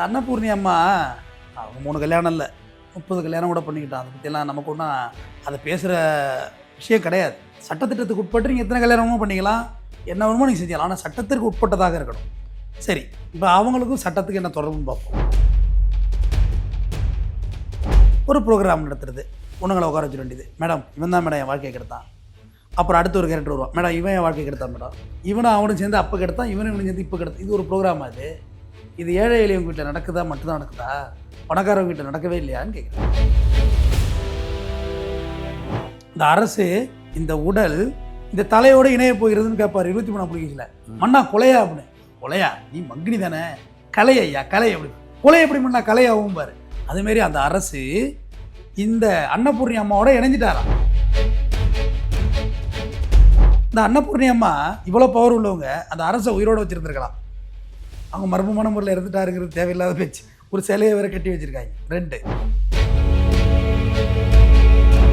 இந்த அன்னபூர்ணி அம்மா அவங்க மூணு கல்யாணம் இல்லை. முப்பது கல்யாணம் கூட பண்ணிக்கிட்டான். அதை பற்றிலாம் நமக்கு ஒன்றும் அதை பேசுகிற விஷயம் கிடையாது. சட்டத்திட்டத்துக்கு உட்பட்டு நீங்கள் எத்தனை கல்யாணமும் பண்ணிக்கலாம். என்ன வேணுமோ நீங்கள் செஞ்சலாம் ஆனால் சட்டத்திற்கு உட்பட்டதாக இருக்கணும். சரி இப்போ அவங்களுக்கும் சட்டத்துக்கு என்ன தொடர்புன்னு பார்ப்போம். ஒரு ப்ரோக்ராம் நடத்துறது. பொண்ணுங்களை உட்கார வச்சிட வேண்டியது. மேடம் இவன் தான் மேடம் என் வாழ்க்கையை கெடுத்தான். அப்புறம் அடுத்து ஒரு கேரக்டர் வருவான். மேடம் இவன் என் வாழ்க்கை கெடுத்தான் மேடம். இவனும் அவனும் சேர்ந்து அப்போ கெடுத்தான் இவனும் இவனும் சேர்ந்து இப்போ கெடுத்தான். இது ஒரு ப்ரோக்ராம் அது. இது ஏழை எளியவங்க வீட்டில் நடக்குதா மட்டும்தான் நடக்குதா? பணக்காரவங்க வீட்டில் நடக்கவே இல்லையான்னு கேட்குறேன் இந்த அரசு இந்த உடல் இந்த தலையோட இணைய போகிறதுன்னு கேட்பார் இருபத்தி மூணாம் புலிகேசில் மண்ணா கொலையா அப்படின்னு. கொலையா? நீ மங்கினி தானே? கலை ஐயா கலை அப்படி கொலை எப்படி மண்ணா கலையாகவும் பாரு. அதுமாரி அந்த அரசு இந்த அன்னபூர்ணி அம்மாவோட இணைஞ்சிட்டாராம். இந்த அன்னபூர்ணி அம்மா இவ்வளோ பவர் உள்ளவங்க அந்த அரசை உயிரோட வச்சுருந்துருக்கலாம். அவங்க மர்மமான முறையில் இறந்துட்டாருங்கிறது தேவையில்லாத பேச்சு. ஒரு சிலையை வேற கட்டி வச்சிருக்காங்க. ரெண்டு.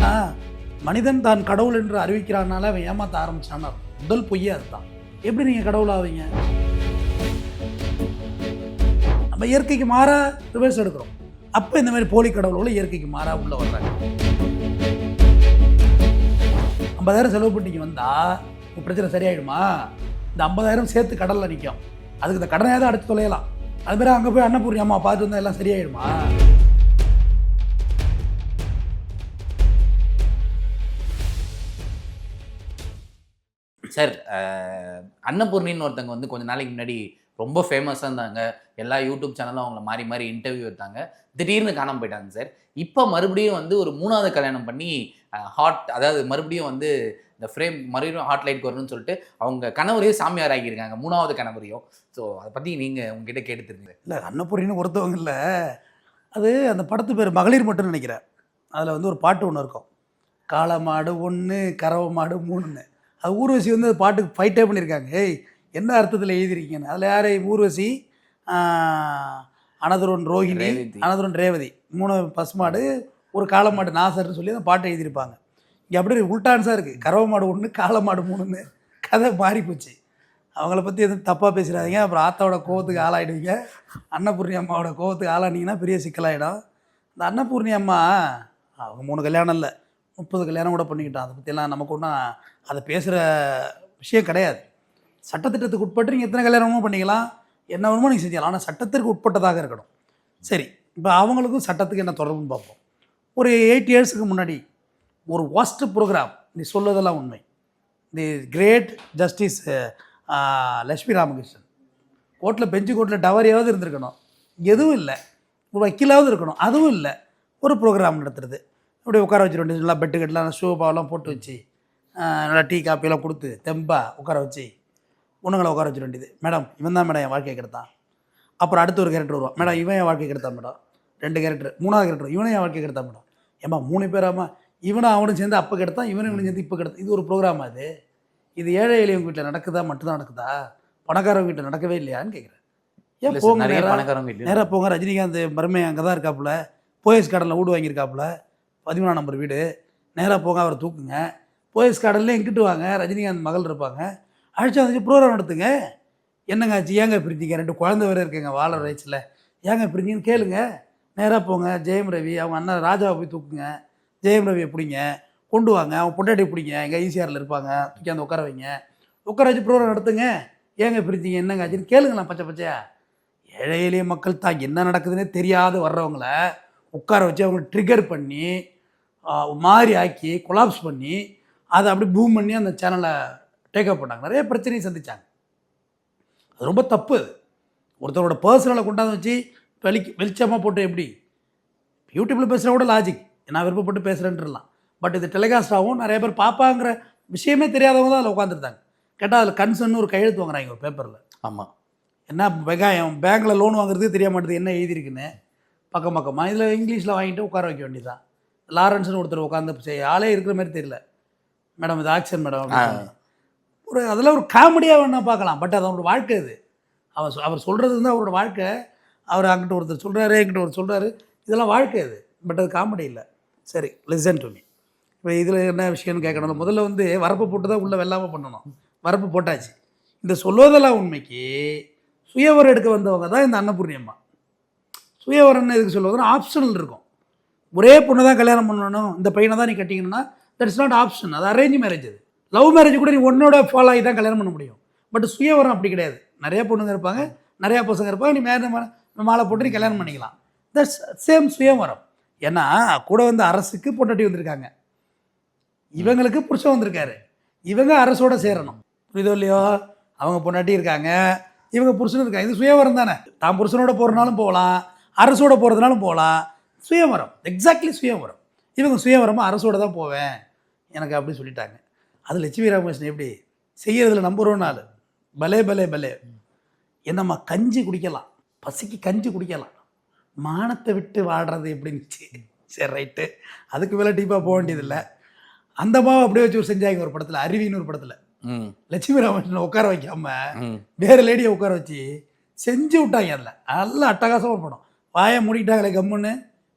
ஆ மனிதன் தான் கடவுள் என்று அறிவிக்கிறானால அவன் ஏமாத்த ஆரம்பிச்சான்னு முதல் பொய்யே அதுதான். எப்படி நீங்கள் கடவுள் ஆவீங்க? நம்ம இயற்கைக்கு மாறா ரிவர்ஸ் எடுக்கிறோம். அப்போ இந்த மாதிரி போலி கடவுளோட இயற்கைக்கு மாறா உள்ள வர்றாங்க. ஐம்பதாயிரம் செலவு பண்ணிக்கு வந்தா பிரச்சனை சரியாயிடுமா? இந்த ஐம்பதாயிரம் சேர்த்து கடலில் நிற்கும் அதுக்கு இந்த கடனை தான் அடைச்சு தொலையலாம். அது மாதிரி அங்கே போய் அன்னபூர்ணி அம்மா பார்த்து வந்தால் எல்லாம் சரியாயிடுமா சார் அன்னபூர்ணின்னு ஒருத்தங்க வந்து கொஞ்ச நாளைக்கு முன்னாடி ரொம்ப ஃபேமஸாக இருந்தாங்க. எல்லா யூடியூப் சேனலும் அவங்கள மாறி மாறி இன்டர்வியூ எடுத்தாங்க. திடீர்னு காணாம போயிட்டாங்க சார். இப்போ மறுபடியும் வந்து ஒரு மூணாவது கல்யாணம் பண்ணி ஹாட் அதாவது மறுபடியும் வந்து இந்த ஃப்ரேம் மறுபடியும் ஹாட் லைட் வரணும்னு சொல்லிட்டு அவங்க கணவரையும் சாமியார் ஆகியிருக்காங்க மூணாவது கணவரையும். ஸோ அதை பற்றி நீங்கள் உங்ககிட்ட கேட்டு தெரிஞ்சுங்க இல்லை அன்னபூர்ணின்னு ஒருத்தவங்க இல்லை. அது அந்த படத்து பேர் மகளிர் மட்டும் நினைக்கிறேன். அதில் வந்து ஒரு பாட்டு ஒன்று இருக்கும். காளை மாடு ஒன்று கறவை மாடு மூணுன்னு. அது ஊர்வசி வந்து அது பாட்டுக்கு ஃபைட்டே பண்ணியிருக்காங்க. ஏய் என்ன அர்த்தத்தில் எழுதிருக்கீங்கன்னு அதில் யார்? ஊர்வசி அனதுரன் ரோஹிணி. அனதுரன் ரேவதி. மூணு பசுமாடு ஒரு காளை மாடு நாசர்னு சொல்லி அந்த பாட்டை எழுதியிருப்பாங்க. இங்கே அப்படியே உல்டான்ஸாக இருக்குது கறவை மாடு ஒன்று காளை மாடு மூணுன்னு கதை மாறி போச்சு அவங்கள பற்றி எதுவும் தப்பாக பேசுகிறாதீங்க அப்புறம் ஆத்தாவோட கோவத்துக்கு ஆளாயிடுவீங்க. அன்னபூர்ணி அம்மாவோட கோவத்துக்கு ஆளானீங்கன்னா பெரிய சிக்கலாயிடும். இந்த அன்னபூர்ணி அம்மா அவங்க மூணு கல்யாணம் இல்லை. முப்பது கல்யாணம் கூட பண்ணிக்கிட்டான். அதை பற்றியெல்லாம் நமக்கு ஒன்றும் அதை பேசுகிற விஷயம் கிடையாது. சட்டத்திட்டத்துக்கு உட்பட்டு நீங்கள் எத்தனை கல்யாணமும் பண்ணிக்கலாம். என்ன வேணுமோ நீங்கள் செஞ்சலாம் ஆனால் சட்டத்திற்கு உட்பட்டதாக இருக்கணும். சரி இப்போ அவங்களுக்கும் சட்டத்துக்கு என்ன தொடர்புன்னு பார்ப்போம். ஒரு எயிட் இயர்ஸுக்கு முன்னாடி ஒரு ஒஸ்ட் ப்ரோக்ராம் நீ சொல்வதெல்லாம் உண்மை. The great justice Lakshmi Ramakrishnan கோர்ட்டில் பெஞ்சு கோர்ட்டில் டவரியாவது இருந்திருக்கணும். எதுவும் இல்லை. ஒரு வக்கீலாவது இருக்கணும். அதுவும் இல்லை. ஒரு ப்ரோக்ராம் நடத்துறது. அப்படியே உட்கார வச்சுருவோம் வேண்டியது நல்லா பெட்டு கட்டலாம் ஷூபாவெல்லாம் போட்டு வச்சு நல்லா டீ காப்பியெல்லாம் கொடுத்து தெம்பா உட்கார வச்சு பொண்ணுங்களை உட்கார வச்சிட வேண்டியது. மேடம் இவன் தான் மேடம் என் வாழ்க்கையை கெடுத்தான். அப்புறம் அடுத்து ஒரு கேரக்டர் வருவான். மேடம் இவன் என் வாழ்க்கையை கெடுத்தான் மேடம். ரெண்டு கேரக்டர் மூணாவது கேரக்டர் இவனும் என் வாழ்க்கையை கெடுத்தான் மேடம். ஏம்மா மூணு பேராமா இவனும் அவனும் சேர்ந்து அப்போ கெடுத்தான் இவனும் இவனும் சேர்ந்து இப்போ கெடுத்தான். இது ஒரு ப்ரோக்ராம் அது. இது ஏழை எளியவங்க வீட்டில் நடக்குதா மட்டும்தான் நடக்குதா? பணக்காரவங்க வீட்டில் நடக்கவே இல்லையான்னு கேட்குறேன் ஏன் போங்க நேராக போங்க ரஜினிகாந்த் மருமை அங்கே தான் இருக்காப்புல. போயஸ் கார்டனில் வீடு வாங்கியிருக்காப்புல. பதிமூணாம் நம்பர் வீடு. நேராக போங்க அவரை தூக்குங்க. போயஸ் கார்டனில் எங்கிட்டு வாங்க ரஜினிகாந்த் மகள் இருப்பாங்க. அழைச்சி வந்துச்சு ப்ரோக்ராம் நடத்துங்க. என்னங்க ஆச்சு ஏங்க பிரிஞ்சிங்க ரெண்டு குழந்தை வேறு இருக்குங்க வாழ வயசில் ஏங்க பிரிஞ்சிங்கன்னு கேளுங்க. நேராக போங்க ஜெயம் ரவி அவங்க அண்ணன் ராஜாவை போய் தூக்குங்க. ஜெயம் ரவியை பிடிங்க. கொண்டு வாங்க. அவன் பொட்டாட்டி பிடிங்க. எங்கள் ஈசிஆரில் இருப்பாங்க. தூக்கி அந்த உட்கார வைங்க. உட்கார வச்சு ப்ரோக்ராம் நடத்துங்க. ஏங்க பிரிச்சிங்க என்னங்க ஆச்சுன்னு கேளுங்களேன் பச்சை பச்சையா. ஏழை எளிய மக்கள் தான் என்ன நடக்குதுன்னே தெரியாது வர்றவங்கள உட்கார வச்சு அவங்க ட்ரிகர் பண்ணி மாறி ஆக்கி கொலாப்ஸ் பண்ணி அதை அப்படி பூம் பண்ணி அந்த சேனலை டேக்அப் பண்ணாங்க. நிறைய பிரச்சனையை சந்தித்தாங்க அது ரொம்ப தப்பு. அது ஒருத்தரோட பர்சனலை கொண்டாந்து வச்சு வெளி வெளிச்சமாக போட்டு எப்படி? யூடியூப்பில் பேசுகிற கூட லாஜிக் நான் விருப்பப்பட்டு பேசுகிறேன்ட்டுலாம் பட் இது டெலிகாஸ்ட் ஆகும் நிறைய பேர் பார்ப்பாங்கிற விஷயமே தெரியாதவங்க தான் அதில் உட்காந்துருந்தாங்க கேட்டால் அதில் கன்சர்ன் ஒரு கையெழுத்து வாங்குறாங்க ஒரு பேப்பரில் ஆமாம் என்ன வெங்காயம் பேங்க்கில் லோன் வாங்குறதுக்கு தெரிய மாட்டேது என்ன எழுதியிருக்குன்னு பக்கம் பக்கமாக இதில் இங்கிலீஷில் வாங்கிட்டு உட்கார வைக்க வேண்டியதுதான். லாரன்ஸ்னு ஒருத்தர் உட்காந்து ஆளே இருக்கிற மாதிரி தெரியல. மேடம் இது ஆக்ஷன் மேடம். ஒரு அதெல்லாம் ஒரு காமெடியாக வேணா பார்க்கலாம். பட் அது அவரோட வாழ்க்கை அது. அவர் அவர் சொல்கிறது வந்து அவரோட வாழ்க்கை. அவர் அங்கிட்ட ஒருத்தர் சொல்கிறாரு என்கிட்ட ஒருத்தர் சொல்கிறாரு இதெல்லாம் வாழ்க்கை அது. பட் அது காமெடி இல்லை. சரி லிசன் டு மீ இப்போ இதில் என்ன விஷயம்னு கேட்கணும் முதல்ல வந்து வரப்பு போட்டு தான் உள்ளே வெள்ளாமல் பண்ணணும். வரப்பு போட்டாச்சு. இந்த சொல்வதெல்லாம் உண்மைக்கு சுயவரம் எடுக்க வந்தவங்க தான் இந்த அன்னபூர்ணி அம்மா. எதுக்கு சொல்லுவதுன்னா ஆப்ஷனல் இருக்கும். ஒரே பொண்ணு தான் கல்யாணம் பண்ணணும். இந்த பையனை தான் நீ கட்டிங்கன்னா தட்ஸ் நாட் ஆப்ஷன் அது அரேஞ்ச் மேரேஜ் அது. லவ் மேரேஜ் கூட நீ ஒன்னோட ஃபாலோ ஆகி தான் கல்யாணம் பண்ண முடியும். பட் சுயவரம் அப்படி கிடையாது. நிறைய பொண்ணுங்க இருப்பாங்க நிறையா பசங்க இருப்பாங்க. நீ மேலே மாலை போட்டு நீ கல்யாணம் பண்ணிக்கலாம். தட்ஸ் சேம் சுயவரம். ஏன்னா கூட வந்து அரசுக்கு பொண்டாட்டி வந்திருக்காங்க. இவங்களுக்கு புருஷன் வந்திருக்காரு. இவங்க அரசோட சேரணும். புரியுதோ இல்லையோ? அவங்க பொண்டாட்டி இருக்காங்க. இவங்க புருஷனும் இருக்காங்க. இது சுயவரம் தானே. தான் புருஷனோட போகிறனாலும் போகலாம். அரசோட போகிறதுனாலும் போகலாம். சுயவரம். எக்ஸாக்ட்லி சுயவரம். இவங்க சுயவரமாக அரசோட தான் போவேன். எனக்கு அப்படி சொல்லிட்டாங்க. அது லட்சுமி ராமகிருஷ்ணன் எப்படி செய்கிறதுல நம்பர் ஒன் ஆள். பலே பலே பலே. என்னம்மா கஞ்சி குடிக்கலாம். பசிக்கு கஞ்சி குடிக்கலாம். மானத்தை விட்டு வாடுறது எப்படின்னுச்சு சரி ரைட்டு அதுக்கு மேலே டீப்பாக போக வேண்டியதில்லை. அந்த மாவை அப்படியே வச்சு ஒரு செஞ்சாங்க ஒரு படத்தில். அருவின்னு ஒரு படத்தில். ம். லட்சுமி ராமகிருஷ்ணன் உட்கார வைக்காம வேறு லேடியை உட்கார வச்சு செஞ்சு விட்டாங்க அதில். நல்ல அட்டகாசமாக ஒரு படம். வாயை மூடிட்டாங்களே கம்முன்னு.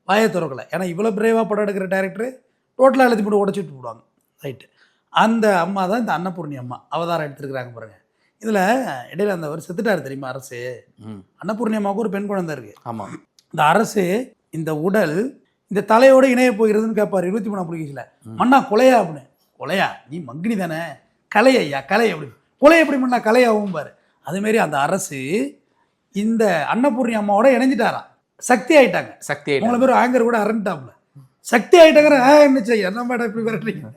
வாயை திறக்கல. ஏன்னா இவ்வளோ பிரேவாக படம் எடுக்கிற டேரக்டர் டோட்டலாக எழுதி போட்டு உடச்சி விட்டு போடுவாங்க. ரைட்டு அந்த அம்மா தான் இந்த அன்னபூர்ணி அம்மா. அவதாரம் எடுத்துருக்குறாங்க பாருங்க. இதில் இடையில அந்த அவர் செத்துட்டார் தெரியுமா அரசு? ம். அன்னபூர்ணி அம்மாவுக்கு ஒரு பெண் குழந்தை இருக்குது ஆமாம் இந்த அரசு இந்த உடல் இந்த தலையோட இணைய போகிறதுன்னு கேட்பார் இருபத்தி மூணாம் புலிகேசில் மண்ணா கொலையா அப்படின்னு. கொலையா? நீ மங்கினி தானே? கலை ஐயா கலை அப்படி. கொலை எப்படி மண்ணா கலையாகும் பாரு. அதுமாரி அந்த அரசு இந்த அன்னபூர்ணி அம்மாவோட இணைஞ்சிட்டாராம். சக்தி ஆயிட்டாங்க. சக்தி மூணு ஆயிட்டாங்க. பேரும் ஆங்கர் கூட அரண்டாப்ல சக்தி ஆயிட்டாங்கிற ஆ என்ன செய்ய என்ன மேடம் இப்படி விரட்டுறீங்க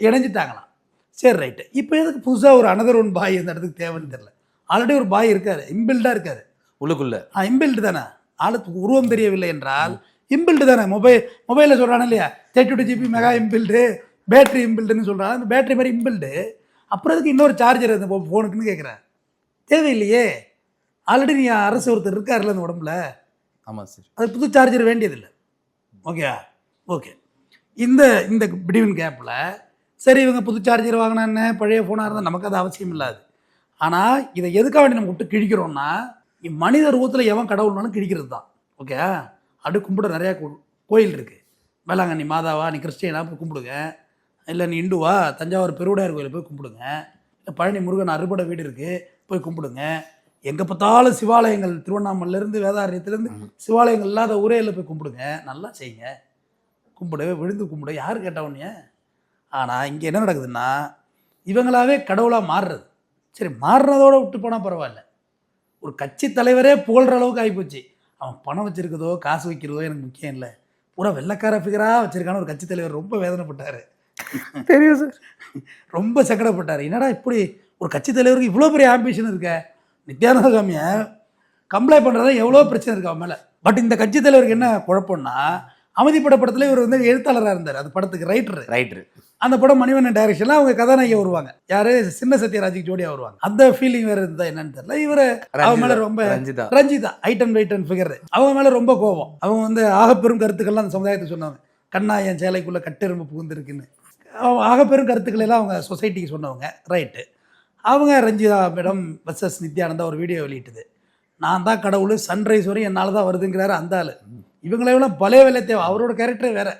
இணைஞ்சிட்டாங்களாம். சரி ரைட்டு இப்போ எதுக்கு புதுசாக ஒரு அனதர் ஒன் பாய் இந்த இடத்துக்கு தேவைன்னு தெரியல. ஆல்ரெடி ஒரு பாய் இருக்காரு. இம்பில்டாக இருக்காரு. உள்ளுக்குள்ள. ஆ இம்பில்டு தானே? ஆளுக்கு உருவம் தெரியவில்லை என்றால் இம்பில்டு தானே? மொபைல் மொபைலில் சொல்கிறானே இல்லையா? Thirty two GB mega inbuilt battery இம்பில்டுன்னு சொல்கிறான் அந்த பேட்டரி மாதிரி இம்பில்டு அப்புறம் அதுக்கு இன்னொரு சார்ஜர் அந்த ஃபோனுக்குன்னு கேட்குறேன் தேவையில்லையே. ஆல்ரெடி நீ அரசு ஒருத்தர் இருக்காருல்ல அந்த உடம்புல? ஆமாம் சார் அது புது சார்ஜர் வேண்டியதில்லை. ஓகே ஓகே இந்த இந்த பிடிவின் கேப்பில் சரி இவங்க புது சார்ஜர் வாங்கினா என்ன? பழைய ஃபோனாக இருந்தால் நமக்கு அது அவசியம் இல்லாது. ஆனால் இதை எதுக்காக வேண்டி நம்ம விட்டு கிழிக்கிறோம்னா இ- மனித ரூபத்தில் எவன் கடவுள்னாலும் கிழிக்கிறது தான் ஓகே அப்படி கும்பிட நிறையா கோயில் இருக்குது வேளாங்கண்ணி மாதாவா நீ கிறிஸ்டியனா போய் கும்பிடுங்க. இல்லை நீ இந்துவா தஞ்சாவூர் பெருவுடையார் கோயிலில் போய் கும்பிடுங்க. இல்லை பழனி முருகன் அறுபடை வீடு இருக்குது போய் கும்பிடுங்க. எங்கே பார்த்தாலும் சிவாலயங்கள் திருவண்ணாமலையிலேருந்து வேதாரண்யத்துலேருந்து சிவாலயங்கள் இல்லாத ஊரே இல்லை போய் கும்பிடுங்க. நல்லா செய்யுங்க. கும்பிடு விழுந்து கும்பிடு. யார் கேட்டவனே ஆனால் இங்கே என்ன நடக்குதுன்னா இவங்களாவே கடவுளாக மாறுறது. சரி மாறுறதோட விட்டு போனால் பரவாயில்ல. ஒரு கட்சி தலைவரே புகழ்கிற அளவுக்கு ஆகிப்போச்சு. அவன் பணம் வச்சிருக்கதோ காசு வைக்கிறதோ எனக்கு முக்கியம் இல்லை. பூரா வெள்ளைக்கார ஃபிகராக வச்சிருக்கான ஒரு கட்சி தலைவர் ரொம்ப வேதனைப்பட்டார். தெரியும் சார். ரொம்ப சங்கடப்பட்டார். என்னடா இப்படி ஒரு கட்சி தலைவருக்கு இவ்வளோ பெரிய ஆம்பிஷன் இருக்க? நித்யானந்த சாமியை கம்ப்ளைண்ட் பண்ணுறதா எவ்வளோ பிரச்சனை இருக்கு அவன் மேலே? பட் இந்த கட்சி தலைவருக்கு என்ன குழப்பம்னா அமைதிப்பட படத்துல இவர் வந்து எழுத்தாளராக இருந்தார். அந்த படத்துக்கு ரைட்டர் ரைட்ரு அந்த படம் மணிவண்ணன் டைரக்ஷனில் அவங்க கதாநாயகி வருவாங்க. யாரு? சின்ன சத்யராஜுக்கு ஜோடியா வருவாங்க. அந்த ஃபீலிங் வேற இருந்தா என்னன்னு தெரியல. இவரு அவங்க மேல ரொம்ப Ranjitha. Ranjitha. Height and weight and figure அவங்க மேல ரொம்ப கோபம். அவங்க வந்து ஆகப்பெரும் கருத்துக்கள்லாம் அந்த சமுதாயத்தை சொன்னாங்க கண்ணா என் சேலைக்குள்ள கட்டெரும்பு புகுந்திருக்குன்னு. ஆகப்பெரும் கருத்துக்கள் எல்லாம் அவங்க சொசைட்டிக்கு சொன்னவங்க. ரைட்டு அவங்க ரஞ்சிதா மேடம் வர்சஸ் நித்யானந்தா ஒரு வீடியோ வெளியிட்டது. நான் தான் கடவுள் சன்ரைஸ் வரையும் என்னால் தான் வருதுங்கிறாரு அந்த ஆள். இவங்களெல்லாம் பலே வேலை தேவை. அவரோட கேரக்டரே வேற.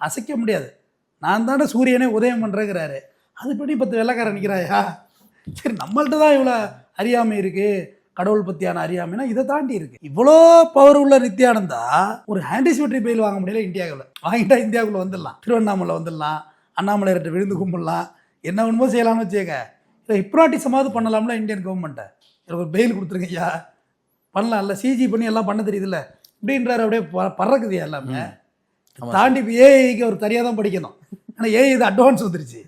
அசைக்க முடியாது. நான் தானே சூரியனே உதயம் பண்ணுறேங்கிறாரு அதுபடி பத்து வெள்ளைக்காரன் நிற்கிறாயா சரி நம்மள்ட்ட தான் இவ்வளோ அறியாமை இருக்குது கடவுள் பற்றியான அறியாமைனா இதை தாண்டி இருக்கு. இவ்வளோ பவர் உள்ள நித்யானந்தா ஒரு ஆன்டிசிபேட்டரி பெயில் வாங்க முடியல இந்தியாவில் வாங்கிட்டா இந்தியாவுக்குள்ளே வந்துடலாம். திருவண்ணாமலை வந்துடலாம். அண்ணாமலையர்கிட்ட விழுந்து கும்பிடலாம். என்ன ஒன்றுமோ செய்யலாம்னு வச்சுக்க இல்லை ஹிப்னாட்டிசமாவது பண்ணலாம்ல இந்தியன் கவர்மெண்ட்டை எனக்கு ஒரு பெயில் கொடுத்துருங்க ஐயா பண்ணலாம்ல. சிஜி பண்ணி எல்லாம் பண்ண தெரியுதுல்ல. இப்படின்றாரு அப்படியே பறக்குது எல்லாமே. தாண்டி இப்போ ஏஐக்கு அவர் தனியாக தான் படிக்கணும். ஆனால் ஏஐ இது அட்வான்ஸ் வந்துருச்சு.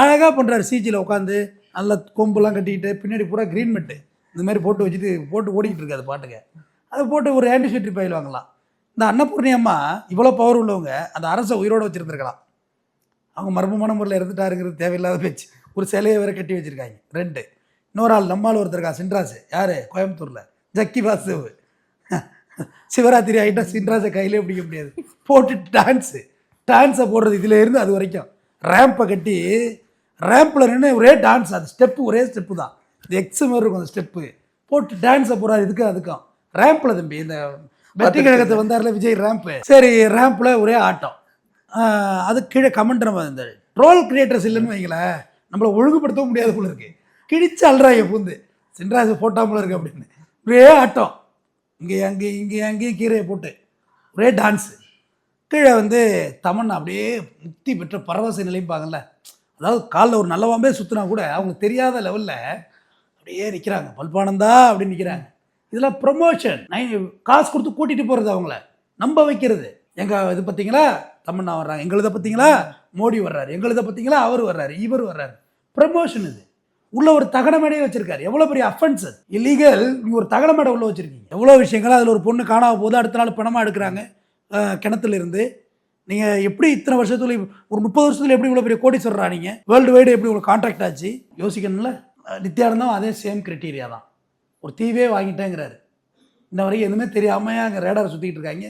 அழகாக பண்ணுறாரு சிஜியில் உட்காந்து நல்ல கொம்புலாம் கட்டிக்கிட்டு பின்னாடி பூரா க்ரீன் மெட்டு இந்த மாதிரி போட்டு வச்சுட்டு போட்டு ஓடிக்கிட்டு இருக்காது பாட்டுக்கு அதை போட்டு ஒரு ஆன்டிசிபேட்டரி பயில் வாங்கலாம். இந்த அன்னபூர்ணி அம்மா இவ்வளோ பவர் உள்ளவங்க அந்த அரசை உயிரோட வச்சுருந்துருக்கலாம். அவங்க மர்மமான முறையில் இறந்துட்டாருங்கிறது தேவையில்லாத பேச்சு. ஒரு சிலையை வேற கட்டி வச்சிருக்காங்க ரெண்டு. இன்னொரு ஆள் நம்மால் ஒருத்தர் இருக்கா சின்ராசு. யார்? கோயம்புத்தூரில். ஜக்கி வாசுவு சிவராத்திரி ஆகிட்டா சின்ராசை கையிலே பிடிக்க முடியாது. போட்டு டான்ஸு டான்ஸை போடுறது இதில் இருந்து அது வரைக்கும். ரேம்பை கட்டி ரேம்பில் நின்று ஒரே டான்ஸ் அது ஸ்டெப்பு ஒரே ஸ்டெப்பு தான். இந்த எக்ஸ் மாதிரி இருக்கும் அந்த ஸ்டெப்பு போட்டு டான்ஸை போடுறாரு இதுக்கும் அதுக்கும். ரேம்பில் தம்பி இந்த வெற்றி கழகத்தை வந்தார்ல விஜய் ரேம்ப்பு சரி ரேம்பில் ஒரே ஆட்டம். அது கீழே கமெண்ட் நம்ம இந்த ட்ரோல் கிரியேட்டர்ஸ் இல்லைன்னு வைங்களேன் நம்மளை ஒழுங்குபடுத்தவும் முடியாது போல இருக்கு. கிழிச்சு அல்றாங்க பூந்து. சின்ராசு போட்டாமல இருக்கு அப்படின்னு. ஒரே ஆட்டம். இங்கே அங்கே இங்கே அங்கேயும் கீரையை போட்டு ஒரே டான்ஸு கீழே வந்து தமன்னா அப்படியே முக்தி பெற்ற பரவச நிலைப்பாங்கல்ல அதாவது காலில் ஒரு நல்லவாம்பே சுற்றினா கூட அவங்க தெரியாத லெவலில் அப்படியே நிற்கிறாங்க பல்பானந்தா அப்படின்னு நிற்கிறாங்க இதெல்லாம் ப்ரொமோஷன் காசு கொடுத்து கூட்டிகிட்டு போகிறது அவங்கள. நம்ப வைக்கிறது. எங்கள் இது பார்த்தீங்களா தமன்னா வர்றாங்க. எங்களுதை பார்த்தீங்களா மோடி வர்றாரு. எங்களுதை பார்த்தீங்களா அவர் வர்றாரு. இவர் வர்றாரு. ப்ரமோஷன் இது. உள்ள ஒரு தகன மேடையே வச்சிருக்காரு. எவ்வளோ பெரிய அஃபென்ஸ் இல்லீகல் நீங்கள் ஒரு தகன மேடை உள்ள வச்சிருக்கீங்க. எவ்வளோ விஷயங்கள் அதில் ஒரு பொண்ணு காணாம போது அடுத்த நாள் பணமாக எடுக்கிறாங்க அஹ், கிணத்துல இருந்து நீங்கள் எப்படி இத்தனை வருஷத்துல ஒரு முப்பது வருஷத்துல எப்படி இவ்வளோ பெரிய கோடி சொல்கிறா நீங்கள் வேர்ல்டு வைடு எப்படி இவ்வளோ கான்ட்ராக்ட் ஆச்சு? யோசிக்கணும்ல? நித்யானந்தம் அதே சேம் கிரைட்டீரியா தான். ஒரு தீவே வாங்கிட்டேங்கிறாரு. இன்ன வரைக்கும் எதுவுமே தெரியாமல் அங்கே ரேடாரை சுற்றிக்கிட்டு இருக்காங்க.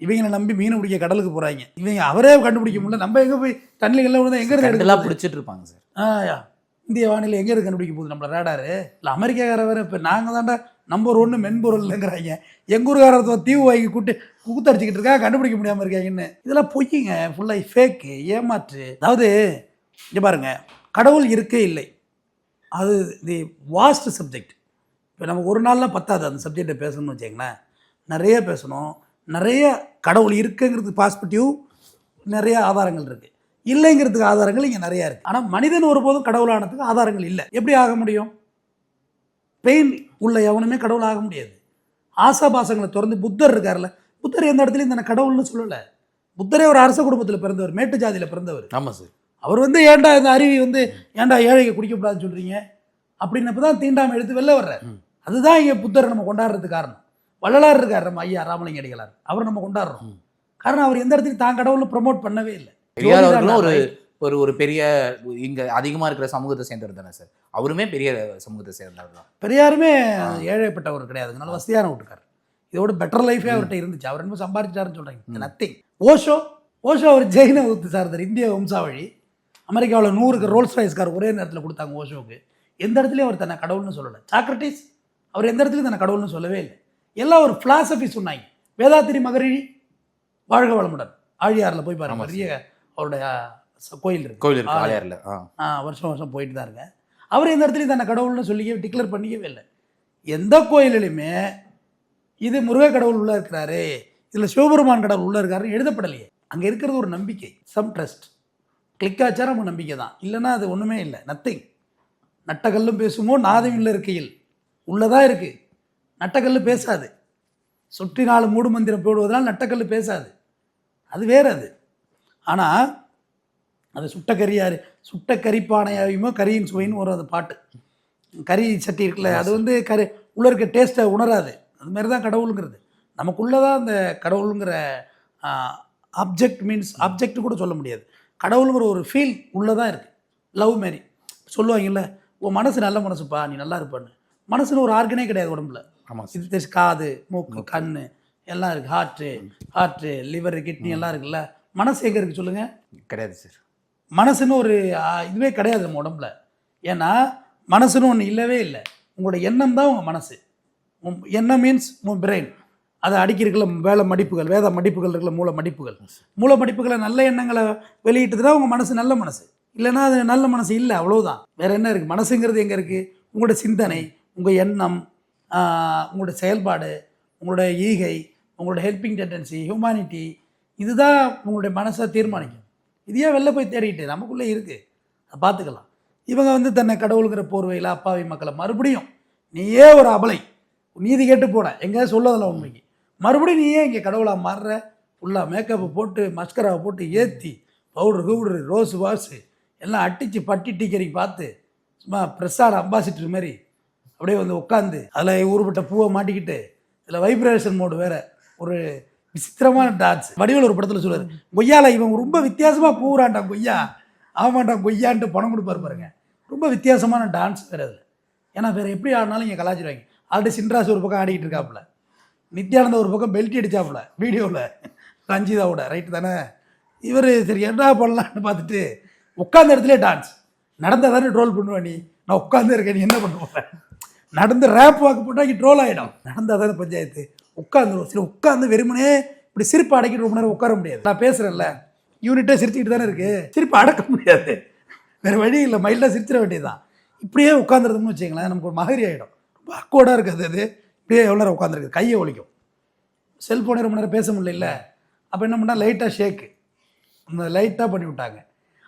இவங்களை நம்பி மீன் பிடிக்க கடலுக்கு போகிறாங்க இவங்க அவரே கண்டுபிடிக்க முடியல. நம்ம எங்கே போய் தண்ணிகளில் விழுந்தா எங்கே இருந்து பிடிச்சிட்டு இருப்பாங்க சார் ஆயா இந்திய வானிலை எங்கே இருக்கு கண்டுபிடிக்க போகுது? நம்மளை ரேடாரு இல்லை அமெரிக்காக்கார வேறு இப்போ நாங்கள் தாண்டா நம்பர் ஒன்று மென்பொருள் இல்லைங்கிறாங்க. எங்கள் ஊருக்காரத்தை தீவு வாங்கி கூட்டு கூத்தடிச்சிக்கிட்டு இருக்கா கண்டுபிடிக்க முடியாமல் இருக்காங்கன்னு. இதெல்லாம் பொய்யுங்க ஃபுல்லாக ஃபேக்கு ஏமாற்று. அதாவது இங்கே பாருங்க. கடவுள் இருக்கே இல்லை. அது தி வாஸ்ட் சப்ஜெக்ட் இப்போ நம்ம ஒரு நாள்லாம் பத்தாது அந்த சப்ஜெக்டை பேசணும்னு வச்சிங்களேன் நிறைய பேசணும். நிறைய கடவுள் இருக்குங்கிறது பாசிட்டிவ் நிறைய ஆதாரங்கள் இருக்குது இல்லைங்கிறதுக்கு ஆதாரங்கள் இங்கே நிறையா இருக்குது ஆனால் மனிதன் ஒருபோதும் கடவுளானதுக்கு ஆதாரங்கள் இல்லை. எப்படி ஆக முடியும்? பெயின் உள்ள எவனுமே கடவுள் ஆக முடியாது. ஆசாபாசங்களை திறந்து புத்தர் இருக்கார்ல புத்தர் எந்த இடத்துலையும் தன்னை கடவுள்னு சொல்லலை. புத்தரே ஒரு அரச குடும்பத்தில் பிறந்தவர் மேட்டு ஜாதியில் பிறந்தவர். ஆமா சார் அவர் வந்து ஏன்டா இந்த அருவி வந்து ஏன்டா ஏழைங்க குடிக்கக்கூடாதுன்னு சொல்கிறீங்க அப்படின்னப்ப தான் தீண்டாமை எடுத்து வெளில வர்றார். அதுதான் இங்கே புத்தரை நம்ம கொண்டாடுறதுக்கு காரணம். வள்ளலார் இருக்கார் நம்ம ஐயா ராமலிங்க அடிகளார். அவரை நம்ம கொண்டாடுறோம். காரணம் அவர் எந்த இடத்துலையும் தான் கடவுள்னு ப்ரமோட் பண்ணவே இல்லை. பெரியார் அவர்களும் ஒரு. ஒரு ஒரு பெரிய இங்க அதிகமா இருக்கிற சமூகத்தை சேர்ந்தவர் தானே சார்? அவருமே பெரிய சமூகத்தை சேர்ந்தவர் தான். பெரியாருமே ஏழைப்பட்டவர் கிடையாதுங்க நல்ல வசதியான விட்டுருக்காரு இதோட பெட்டர் லைஃபே அவர்கிட்ட இருந்துச்சு. அவர் என்ன சம்பாதிச்சாருன்னு சொல்கிறீங்க நத்திங் ஓஷோ ஓஷோ அவர் ஜெயின உத்து சார்ந்தார் இந்திய வம்சாவழி. அமெரிக்காவில் நூறுக்கு ரோல்ஸ் ராய்ஸ் கார் ஒரே நேரத்தில் கொடுத்தாங்க ஓஷோவுக்கு. எந்த இடத்துலையும் அவர் தன்னை கடவுள்னு சொல்லலை. சாக்ரட்டிஸ் அவர் எந்த இடத்துலையும் தன்னை கடவுள்னு சொல்லவே இல்லை. எல்லாம் ஒரு ஃபிலாசபி சொன்னாங்க. வேதாத்திரி மகரிஷி வாழ்க வளமுடன். ஆழியாரில் போய் பாருங்க. பெரிய அவருடைய கோயில் இருக்கு. கோவில் இருக்கு. ஆலியார்ல ஆ. ஆ, வருஷம் வருஷம் போயிட்டு தான் இருக்கேன். அவர் எந்த இடத்துலையும் தன்னை கடவுள்னு சொல்லிக்கவே டிக்ளேர் பண்ணிக்கவே இல்லை. எந்த கோயிலிலுமே இது முருக கடவுள் உள்ள இருக்கிறாரு இதில் சிவபெருமான் கடவுள் உள்ள இருக்காருன்னு எழுதப்படலையே. அங்கே இருக்கிறது ஒரு நம்பிக்கை சம் ட்ரஸ்ட் கிளிக் ஆச்சா நம்ம நம்பிக்கை தான். இல்லைன்னா அது ஒன்றுமே இல்லை. நத்திங் நட்டக்கல்லும் பேசுமோ நாதம் இல்லை இருக்கையில். உள்ளதாக இருக்குது நட்டக்கல்லு பேசாது. சுற்றி நாலு மூடு மந்திரம் போடுவதனால் நட்டக்கல்லு பேசாது. அது வேற அது. ஆனால் அது சுட்ட கறியாரு சுட்ட கறிப்பானையாயுமோ கறியின் சுவைன்னு வரும் அந்த பாட்டு. கறி சட்டி இருக்குல்ல அது வந்து கறி உள்ளே இருக்க டேஸ்ட்டை உணராது. அது மாதிரி தான் கடவுளுங்கிறது. நமக்குள்ளே தான் அந்த கடவுளுங்கிற ஆப்ஜெக்ட் மீன்ஸ் ஆப்ஜெக்ட் கூட சொல்ல முடியாது. கடவுளுங்கிற ஒரு ஃபீல் உள்ளே தான் இருக்குது லவ் மாரி சொல்லுவாங்கல்ல உன் மனசு நல்ல மனசுப்பா நீ நல்லா இருப்பான்னு. மனசுன்னு ஒரு ஆர்கனே கிடையாது உடம்புல. ஆமா சார் இது காது மூக்கு கண் எல்லாம் இருக்குது ஹார்ட்டு ஹார்ட்டு லிவர் கிட்னி எல்லாம் இருக்குல்ல. மனசு எங்கே இருக்குது சொல்லுங்கள் கிடையாது சார். மனசுன்னு ஒரு இதுவே கிடையாது நம்ம உடம்புல. ஏன்னா மனசுன்னு ஒன்று இல்லவே இல்லை. உங்களோட எண்ணம் தான் உங்கள் மனசு. எண்ணம் மீன்ஸ் உன் பிரெயின் அதை அடிக்கிறதுக்குள்ள வேலை மடிப்புகள் வேத மடிப்புகள் இருக்குல்ல மூல மடிப்புகள். மூல மடிப்புகளை நல்ல எண்ணங்களை வெளியிட்டதுனா உங்கள் மனசு நல்ல மனசு. இல்லைன்னா அது நல்ல மனசு இல்லை அவ்வளவுதான். வேற என்ன இருக்குது மனசுங்கிறது எங்கே இருக்குது உங்களோட சிந்தனை உங்கள் எண்ணம் உங்களோட செயல்பாடு உங்களோட ஈகை உங்களோட ஹெல்பிங் டெண்டன்சி ஹியூமானிட்டி இதுதான் உங்களுடைய மனசை தீர்மானிக்கும். இதையே வெளில போய் தேடிக்கிட்டு நமக்குள்ளே இருக்குது அதை பார்த்துக்கலாம். இவங்க வந்து தன்னை கடவுளுங்கிற போர்வையில் அப்பாவி மக்களை மறுபடியும் நீயே ஒரு அபலை. நீதி கேட்டு போன. எங்கே சொல்லதில்ல உண்மைக்கு. மறுபடியும் நீயே இங்கே கடவுளாக மாறுற. ஃபுல்லாக மேக்கப்பு போட்டு மஸ்கராவை போட்டு ஏற்றி பவுடர் கவுடரு ரோஸ் வாஸு எல்லாம் அட்டிச்சு பட்டி டீக்கரிக்கு பார்த்து சும்மா ப்ரெஸ்ஸார் அம்பாசிட்டர் மாதிரி அப்படியே வந்து உட்காந்து அதில் ஊறுபட்ட பூவை மாட்டிக்கிட்டு இதில் வைப்ரேஷன் மோடு வேறு. ஒரு விசித்திரமான டான்ஸ் வடிவில் ஒரு படத்தில் சொல்லுவார் கொய்யால இவன் ரொம்ப வித்தியாசமாக பூரான்டான் கொய்யா. ஆமாண்டான் கொய்யான்ட்டு பணம் கொடுப்பாரு பாருங்க. ரொம்ப வித்தியாசமான டான்ஸ் வேறு அதில். ஏன்னா வேறு எப்படி ஆடினாலும் இங்கே கலாச்சிருவாங்க ஆல்ரெடி சின்ராஸ் ஒரு பக்கம் ஆடிக்கிட்டு இருக்காப்புல. நித்யானந்தா ஒரு பக்கம் பெல்ட் அடிச்சாப்புல வீடியோவில் ரஞ்சிதாவோட ரைட்டு தானே? இவர் சரி என்ன பண்ணலான்னு பார்த்துட்டு உட்காந்த இடத்துல டான்ஸ் நடந்தா தானே ட்ரோல் பண்ணுவேன் நீ? நான் உட்காந்து இருக்கேன் நீ என்ன பண்ணுவேன் நடந்து ரேப் வாக்கு போட்டால் ட்ரோல் ஆகிடும் நடந்தால் தானே பஞ்சாயத்து. உட்காந்துருவோம் சரி உட்காந்து வெறுமனே இப்படி சிரிப்பு அடக்கிட்டு ரொம்ப நேரம் உட்கார முடியாது. நான் பேசுகிறேன்ல யூனிட்டே சிரிச்சுக்கிட்டு தானே இருக்கு. சிரிப்பு அடக்க முடியாது. வேறு வழி இல்லை. மைல்டாக சிரிச்சிட வேண்டியதுதான். இப்படியே உட்காந்துருந்தோம்னு வச்சுங்களேன் நமக்கு ஒரு மகரி ஆகிடும் ரொம்ப அக்கோடாக இருக்குது அது. இப்படியே எவ்வளோ நேரம் உட்காந்துருக்கு கையை ஒழிக்கும் செல்ஃபோனே ரொம்ப நேரம் பேச முடியல. அப்போ என்ன பண்ணால் லைட்டாக ஷேக்கு அந்த லைட்டாக பண்ணி விட்டாங்க.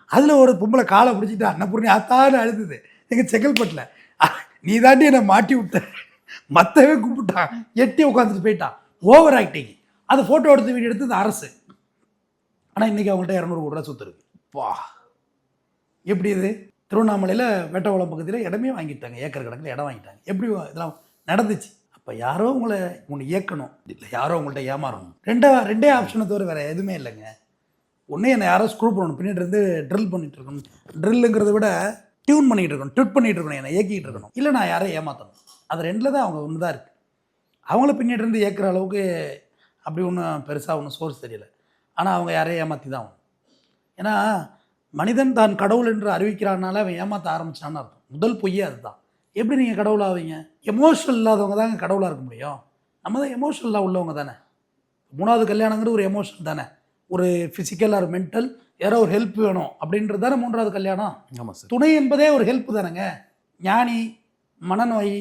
அதில் ஒரு பொம்பளை காலை பிடிச்சிட்டு அன்னபூர்ணி அத்தான்னு அழுதுது. எங்கள் செங்கல்பட்டில். நீ தாண்டி என்னை மாட்டி விட்ட. மற்றவே கும்பிட்டான் எட்டி உட்காந்துட்டு போயிட்டான் ஓவர் ஆக்டிங் அது ஃபோட்டோ எடுத்து வீடியோ எடுத்து இந்த அரசு. ஆனால் இன்றைக்கி அவங்கள்ட்ட இரநூறு கோடி ரூபா சொத்து வா. எப்படி இது? திருவண்ணாமலையில் வெட்டவளம் பக்கத்தில் இடமே வாங்கிட்டாங்க. ஏக்கர் கணக்கில் இடம் வாங்கிட்டாங்க. எப்படி இதெல்லாம் நடந்துச்சு? அப்போ யாரோ உங்களை ஒன்று இயக்கணும். இல்லை யாரோ உங்கள்கிட்ட ஏமாறணும். ரெண்டே ரெண்டே ஆப்ஷனை தவிர வேறு எதுவுமே இல்லைங்க. ஒன்றே என்னை யாரோ ஸ்க்ரூ பண்ணணும். பின்னாடி இருந்து ட்ரில் பண்ணிகிட்டு இருக்கணும். ட்ரில்லுங்கிறத விட டியூன் பண்ணிகிட்டு இருக்கணும். ட்விட் பண்ணிகிட்டு இருக்கணும். என்னை இயக்கிட்டு இருக்கணும். இல்லை நான் யாரையும் ஏமாற்றணும் அது ரெண்டில் தான் அவங்க ஒன்று தான் இருக்குது அவங்கள பின்னாடி இருந்து இயக்குற அளவுக்கு அப்படி ஒன்றும் பெருசாக ஒன்றும் சோர்ஸ் தெரியல. ஆனால் அவங்க யாரையும் ஏமாற்றி தான் ஆகணும் ஏன்னா மனிதன் தான் கடவுள் என்று அறிவிக்கிறானால அவன் ஏமாற்ற ஆரம்பிச்சான்னு அர்த்தம். முதல் பொய்யே அதுதான். எப்படி நீங்கள் கடவுள் ஆவீங்க எமோஷனல் இல்லாதவங்க தாங்க கடவுளாக இருக்க முடியும். நம்ம தான் எமோஷனலாக உள்ளவங்க தானே. மூணாவது கல்யாணங்கிறது ஒரு எமோஷன் தானே. ஒரு ஃபிசிக்கல் ஆர் மென்டல் யாரோ ஒரு ஹெல்ப் வேணும் அப்படின்றது தானே மூன்றாவது கல்யாணம். ஆமாம் சார் துணை என்பதே ஒரு ஹெல்ப் தானேங்க. ஞானி மனநோய்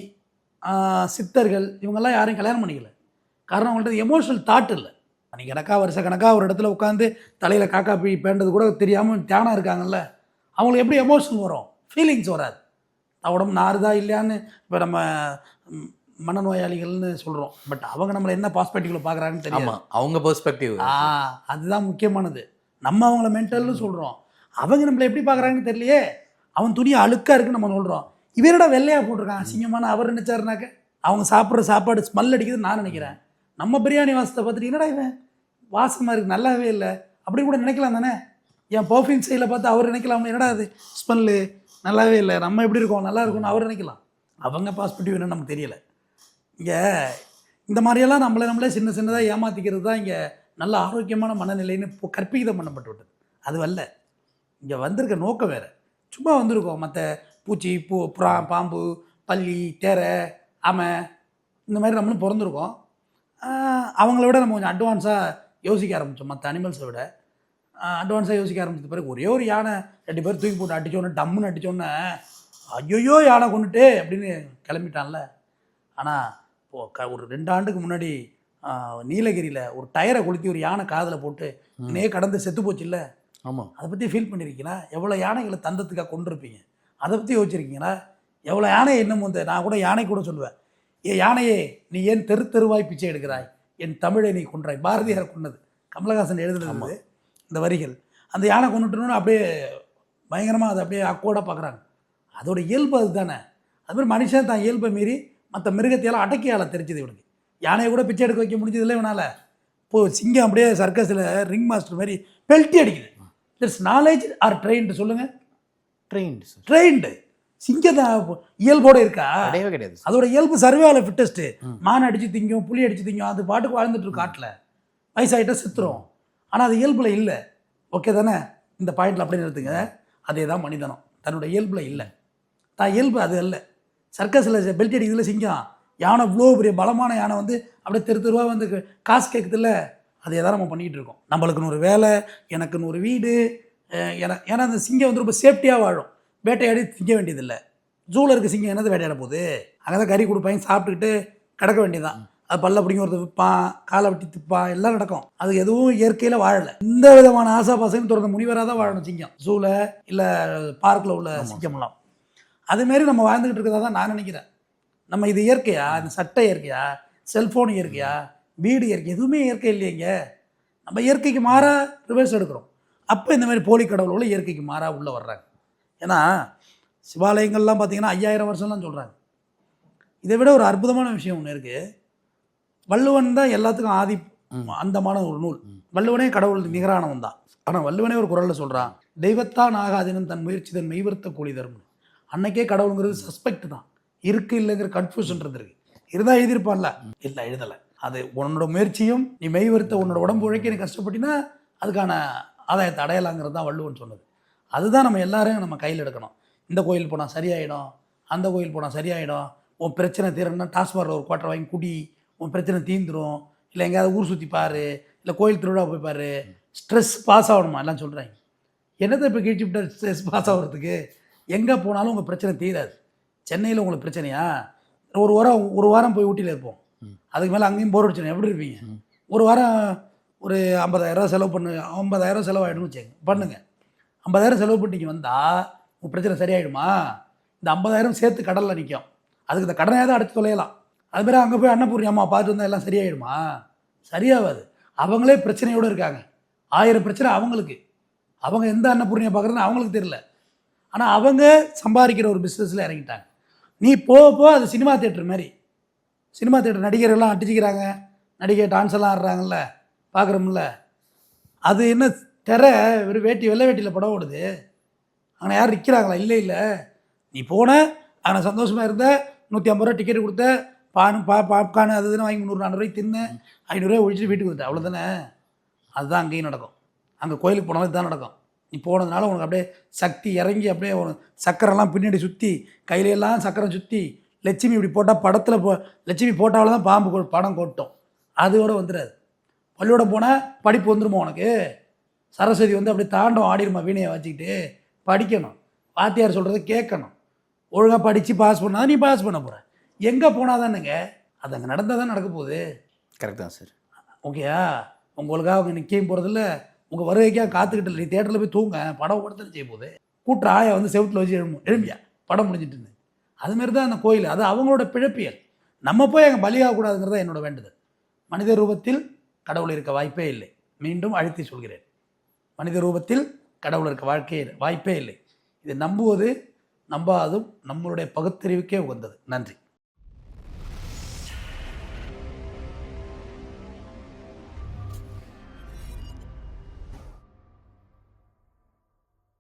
சித்தர்கள் இவங்கெல்லாம் யாரையும் கல்யாணம் பண்ணிக்கல. காரணம் அவங்கள்ட்ட எமோஷனல் தாட் இல்லை. அன்றைக்கி கணக்கா வருஷ கணக்கா ஒரு இடத்துல உட்காந்து தலையில் காக்கா பீ பேண்டது கூட தெரியாமல் தியானம் இருக்காங்கல்ல அவங்களுக்கு எப்படி எமோஷன் வரும்? ஃபீலிங்ஸ் வராது. உடம்பு நாறுதா இல்லையான்னு இப்போ நம்ம மனநோயாளிகள்னு சொல்கிறோம் பட் அவங்க நம்மளை என்ன பாஸ்பெக்டிவில் பார்க்குறாங்கன்னு தெரியாது. ஆமாம் அவங்க பெர்ஸ்பெக்டிவ் ஆ அதுதான் முக்கியமானது. நம்ம அவங்கள மென்டல்னு சொல்கிறோம் அவங்க நம்மளை எப்படி பார்க்குறாங்கன்னு தெரியலையே. அவன் துணி அழுக்காக இருக்குன்னு நம்ம சொல்கிறோம் இவரோட வெள்ளையாக போட்டிருக்கான். அசிங்கமான அவர் நினச்சாருனாக்க அவங்க சாப்பிட்ற சாப்பாடு ஸ்மெல் அடிக்குதுன்னு நான் நினைக்கிறேன். நம்ம பிரியாணி வாசத்தை பார்த்துட்டு என்னடா இவன்? வாசமாக இருக்குது நல்லாவே இல்லை. அப்படி கூட நினைக்கலாம் தானே? என் பர்ஃப்யூம் சைடில் பார்த்து அவர் நினைக்கலாம் என்னடா அது? ஸ்மெல்லு நல்லாவே இல்லை. நம்ம எப்படி இருக்கோம்? நல்லா இருக்கும்னு அவர் நினைக்கலாம். அவங்க பாசிட்டிவ் என்னன்னு நமக்கு தெரியலை. இங்கே இந்த மாதிரியெல்லாம் நம்மளை நம்மளே சின்ன சின்னதாக ஏமாற்றிக்கிறது தான் இங்கே நல்ல ஆரோக்கியமான மனநிலைன்னு இப்போ கற்பிதம் பண்ணப்பட்டு விட்டது. அது அல்ல இங்கே வந்திருக்க நோக்கம் வேறு. சும்மா வந்திருக்கோம். மற்ற பூச்சி பூ புறா பாம்பு பல்லி தேரை ஆமை இந்த மாதிரி நம்மளும் பிறந்திருக்கோம். அவங்கள விட நம்ம கொஞ்சம் அட்வான்ஸாக யோசிக்க ஆரம்பித்தோம் மற்ற அனிமல்ஸை விட. அட்வான்ஸாக யோசிக்க ஆரம்பிச்ச பிறகு ஒரே ஒரு யானை ரெண்டு பேர் தூக்கி போட்டு அடித்தோன்னே டம்முன்னு அடித்தோன்னே ஐயோ யானை கொண்டுட்டு! அப்படின்னு கிளம்பிட்டான்ல. ஆனால் இப்போ க ஒரு ரெண்டு ஆண்டுக்கு முன்னாடி நீலகிரியில் ஒரு டயரை கொளுத்தி ஒரு யானை காதில் போட்டு நே கடந்து செத்து போச்சு இல்லை ஆமாம் அதை பற்றி ஃபீல் பண்ணியிருக்கீங்களா எவ்வளோ யானைகளை தந்தத்துக்காக கொண்டிருப்பீங்க அதை பற்றி யோசிச்சிருக்கீங்களா? எவ்வளோ யானை என்னமோ இந்த நான் கூட யானை கூட சொல்லுவேன். ஏ யானையே நீ ஏன் தெரு தெருவாய் பிச்சை எடுக்கிறாய்? என் தமிழை நீ கொன்றாய். பாரதியார் கொன்னது. கமலஹாசன் எழுதுனது இந்த வரிகள். அந்த யானை கொண்டுட்டணும்னு அப்படியே பயங்கரமாக அதை அப்படியே அக்கோடாக பார்க்குறாங்க அதோட இயல்பு அதுதானே. அது மாதிரி மனுஷன் தான் இயல்பை மீறி மற்ற மிருகத்தையெல்லாம் அடக்கியால தெரிஞ்சது இவனுக்கு. யானையை கூட பிச்சை எடுக்க வைக்க முடிஞ்சதில்லை இவனால். இப்போ சிங்கம் அப்படியே சர்க்கஸில் ரிங் மாஸ்டர் மாதிரி பெல்ட்டி அடிக்குது. திட்ஸ் நாலேஜ் ஆர் ட்ரெயின்டு சொல்லுங்கள் ட்ரெயின்டு ட்ரெயின்டு சிங்கம் தான் இயல்போட இருக்கா? கிடையவே கிடையாது அதோட இயல்பு சர்வேல ஃபிட்டஸ்ட்டு மான் அடிச்சு திங்கும் புலி அடிச்சு திங்கும் அது பாட்டுக்கு வாழ்ந்துட்டு காட்டில். வயசாகிட்ட செத்துரும். ஆனால் அது இயல்பில் இல்லை. ஓகே தானே? இந்த பாயிண்டில் அப்படியே நிறுத்துங்க. அதே தான் மனிதனம். தன்னோட இயல்பில் இல்லை. தான் இயல்பு அது அல்ல. சர்க்கஸில் பெல்ட் அடிக்கிறதுல சிங்கம். யானை இவ்வளோ பெரிய பலமான யானை வந்து அப்படியே தெரு தெருவா வந்து காசு கேட்குதுல்ல அதே தான் நம்ம பண்ணிகிட்டு இருக்கோம். நம்மளுக்குன்னு ஒரு வேலை எனக்குன்னு ஒரு வீடு என ஏன்னா அந்த சிங்கம் வந்து ரொம்ப சேஃப்டியாக வாழும். வேட்டையாடி திங்க வேண்டியதில்லை. ஜூவில் இருக்க சிங்கம் என்னது வேட்டையாட போகுது? அங்கே தான் கறி கொடுப்பாங்க சாப்பிட்டுக்கிட்டு கிடக்க வேண்டியதுதான். அது பல்ல பிடிங்க ஒருத்தர் விற்பான் காலை வெட்டி திப்பான் எல்லாம் நடக்கும். அது எதுவும் இயற்கையில் வாழலை. எந்த விதமான ஆசா பாசையும் திறந்த முனிவராக தான் வாழணும் சிங்கம். ஜூவில் இல்லை பார்க்கில் உள்ள சிங்கம்லாம். அதுமாரி நம்ம வாழ்ந்துக்கிட்டு இருக்கதா தான் நான் நினைக்கிறேன். நம்ம இது இயற்கையா? இந்த சட்டை இயற்கையா? செல்ஃபோன் இயற்கையா? வீடு இயற்கை? எதுவுமே இயற்கை இல்லையங்க நம்ம இயற்கைக்கு மாறா ரிவர்ஸ் எடுக்கிறோம். அப்போ இந்த மாதிரி போலி கடவுள்களும் இயற்கைக்கு மாறா உள்ளே வர்றாங்க. ஏன்னா சிவாலயங்கள்லாம் பார்த்தீங்கன்னா ஐயாயிரம் வருஷம்லாம் சொல்கிறாங்க இதை விட ஒரு அற்புதமான விஷயம் ஒன்று இருக்குது வள்ளுவன் தான் எல்லாத்துக்கும் ஆதி அந்தமான ஒரு நூல். வள்ளுவனே கடவுள் நிகரானவன் தான். ஆனால் வள்ளுவனே ஒரு குரலில் சொல்கிறான் தெய்வத்தான் ஆகாதினும் தன் முயற்சி தன் மெய்வர்த்த கூலி தரும். அன்னைக்கே கடவுளுங்கிறது சஸ்பெக்ட் தான். இருக்கு இல்லைங்கிற கன்ஃபியூஷன் இருந்திருக்கு இருந்தால் எழுதியிருப்பான்ல? இல்லை எழுதலை. அது உன்னோட முயற்சியும் நீ மெய்வருத்த உன்னோட உடம்பு உழைக்க நீ கஷ்டப்பட்டினா அதுக்கான ஆதாயத்தை அடையலாங்கிறது தான் வள்ளுவன் சொன்னது. அதுதான் நம்ம எல்லாரும் நம்ம கையில் எடுக்கணும். இந்த கோயில் போனால் சரியாயிடும் அந்த கோயில் போனால் சரியாயிடும் உன் பிரச்சனை தீரணும்னா டாஸ்மாகில் ஒரு குவார்டர் வாங்கி குடி உன் பிரச்சனை தீந்துரும் இல்லை எங்கேயாவது ஊர் சுற்றி பாரு இல்லை கோயில் திருவிழா போய் பாரு ஸ்ட்ரெஸ் பாஸ் ஆகணுமா? எல்லாம் சொல்கிறாங்க என்னத்தை இப்போ கீழ்ச்சிப்பிட்ட ஸ்ட்ரெஸ் பாஸ் ஆகிறதுக்கு? எங்கே போனாலும் உங்கள் பிரச்சனை தீராது. சென்னையில் உங்களுக்கு பிரச்சனையா? ஒரு வாரம் ஒரு வாரம் போய் ஊட்டியில் இருப்போம். அதுக்கு மேலே அங்கேயும் போர் அடிச்சிடும் எப்படி இருப்பீங்க? ஒரு வாரம் ஒரு ஐம்பதாயிரரூவா செலவு பண்ணு ஐம்பதாயிரம் செலவாயிடும்னு வச்சுங்க பண்ணுங்க. ஐம்பதாயிரம் செலவு பண்ணிங்க வந்தால் உங்கள் பிரச்சனை சரியாயிடுமா? இந்த ஐம்பதாயிரம் சேர்த்து கடலில் நிற்கும் அதுக்கு இந்த கடனையாக தான் அடைச்சி தொலையலாம். அதுமாரி அங்கே போய் அன்னபூர்ணி அம்மா பார்த்துட்டு வந்தால் எல்லாம் சரியாயிடுமா? சரியாகாது அவங்களே பிரச்சனையோடு இருக்காங்க. ஆயிரம் பிரச்சனை அவங்களுக்கு. அவங்க எந்த அன்னபூர்ணியை பார்க்குறதுன்னு அவங்களுக்கு தெரியல. ஆனால் அவங்க சம்பாதிக்கிற ஒரு பிஸ்னஸில் இறங்கிட்டாங்க. நீ போக போக அது சினிமா தேட்டர் மாதிரி. சினிமா தேட்டர் நடிகர்கள்லாம் அடிச்சுக்கிறாங்க. நடிகை டான்ஸ் எல்லாம் ஆடுறாங்கல்ல. பார்க்குறோம்ல அது என்ன திரை வெறும் வேட்டி வெள்ளை வேட்டியில் படம் ஓடுது அங்கே யாரும் நிற்கிறாங்களா இல்லை இல்லை. நீ போன அங்கே சந்தோஷமாக இருந்த நூற்றி ஐம்பது ரூபா டிக்கெட் கொடுத்த பானு பா பாப்கார்னு அது இதுன்னு வாங்கி முந்நூறு நானூறுவாய்க்கு தின்னு ஐநூறுரூவா ஒழிச்சிட்டு வீட்டுக்கு வந்துட்ட. அவ்வளோதானே அதுதான் அங்கேயும் நடக்கும். அங்கே கோயிலுக்கு போனாலும் இதுதான் நடக்கும். நீ போனதுனால உனக்கு அப்படியே சக்தி இறங்கி அப்படியே உனக்கு சக்கரெல்லாம் பின்னாடி சுற்றி கையிலெல்லாம் சக்கரம் சுற்றி லட்சுமி இப்படி போட்டால் படத்தில் போ லட்சுமி போட்டாவில் தான் பாம்பு படம் கொட்டும். அதோட வந்துடாது. பள்ளியோட போனால் படிப்பு வந்துருமா உனக்கு? சரஸ்வதி வந்து அப்படி தாண்டம் ஆடிருமா வீணையை வச்சுக்கிட்டு? படிக்கணும். வாத்தியார் சொல்கிறத கேட்கணும். ஒழுங்காக படித்து பாஸ் பண்ணால் நீ பாஸ் பண்ண போகிற எங்கே போனால் தானுங்க அது அங்கே நடந்தால் தான் நடக்க போகுது. கரெக்ட் தான் சார் ஓகேயா உங்களுக்காக அவங்க நிற்கவும் போகிறதில்ல உங்கள் வருகைக்காக காத்துக்கிட்டு. நீ தேட்டரில் போய் தூங்க. படம் படத்தில் செய்ய போகுது. கூட்டுற ஆயா வந்து செவுட்டில் வச்சு எழும்பும் எழும்பியா? படம் முடிஞ்சிட்டு அதுமாரி தான் அந்த கோயில். அது அவங்களோட பிழப்பியல். நம்ம போய் அங்கே பலியாகக்கூடாதுங்கிறது என்னோட வேண்டுதல். மனித ரூபத்தில் கடவுள் இருக்க வாய்ப்பே இல்லை. மீண்டும் அழுத்தி சொல்கிறேன். மனித ரூபத்தில் கடவுள் இருக்க வாழ்க்கையே வாய்ப்பே இல்லை. இதை நம்புவது நம்பாதும் நம்மளுடைய பகுத்தறிவுக்கே உகந்தது. நன்றி.